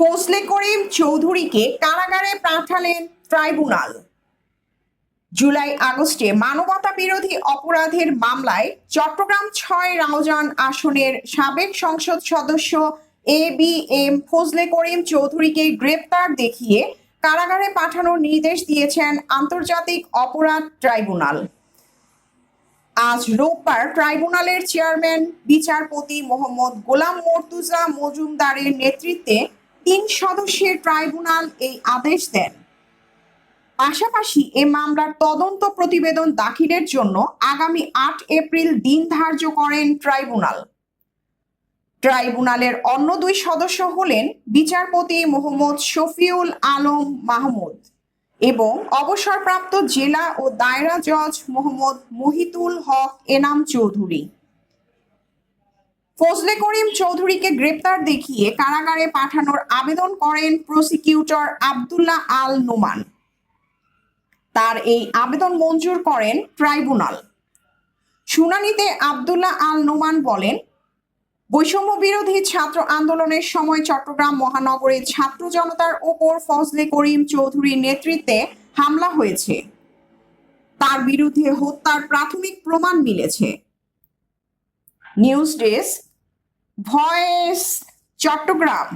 ফজলে করিম চৌধুরীকে কারাগারে পাঠালেন ট্রাইব্যুনাল। জুলাই আগস্টে মানবতা বিরোধী অপরাধের মামলায় চট্টগ্রাম ছয় রাউজান আসনের সাবেক সংসদ সদস্য A B M Fazle Karim চৌধুরীকে গ্রেপ্তার দেখিয়ে কারাগারে পাঠানোর নির্দেশ দিয়েছেন আন্তর্জাতিক অপরাধ ট্রাইব্যুনাল। আজ রোববার ট্রাইব্যুনালের চেয়ারম্যান, বিচারপতি মোহাম্মদ গোলাম মর্তুজা মজুমদারের নেতৃত্বে তিন সদস্যের ট্রাইব্যুনাল এই আদেশ দেন। পাশাপাশি এ মামলার তদন্ত প্রতিবেদন দাখিলের জন্য আগামী আট এপ্রিল দিন ধার্য করেন ট্রাইব্যুনাল। ট্রাইব্যুনালের অন্য দুই সদস্য হলেন বিচারপতি মোহাম্মদ শফিউল আলম মাহমুদ এবং অবসরপ্রাপ্ত জেলা ও দায়রা জজ মোহাম্মদ মহিতুল হক এনাম চৌধুরী। ফজলে করিম চৌধুরীকে গ্রেপ্তার দেখিয়ে কারাগারে পাঠানোর আবেদন করেন প্রসিকিউটর আব্দুল্লাহ আল নোমান। তার এই আবেদন মঞ্জুর করেন ট্রাইব্যুনাল। শুনানিতে আবদুল্লাহ আল নোমান বলেন, বৈষম্য বিরোধী ছাত্র আন্দোলনের সময় চট্টগ্রাম মহানগরে ছাত্র জনতার ওপর ফজলে করিম চৌধুরীর নেতৃত্বে হামলা হয়েছে। তার বিরুদ্ধে হত্যার প্রাথমিক প্রমাণ মিলেছে। News desk voice Chattogram.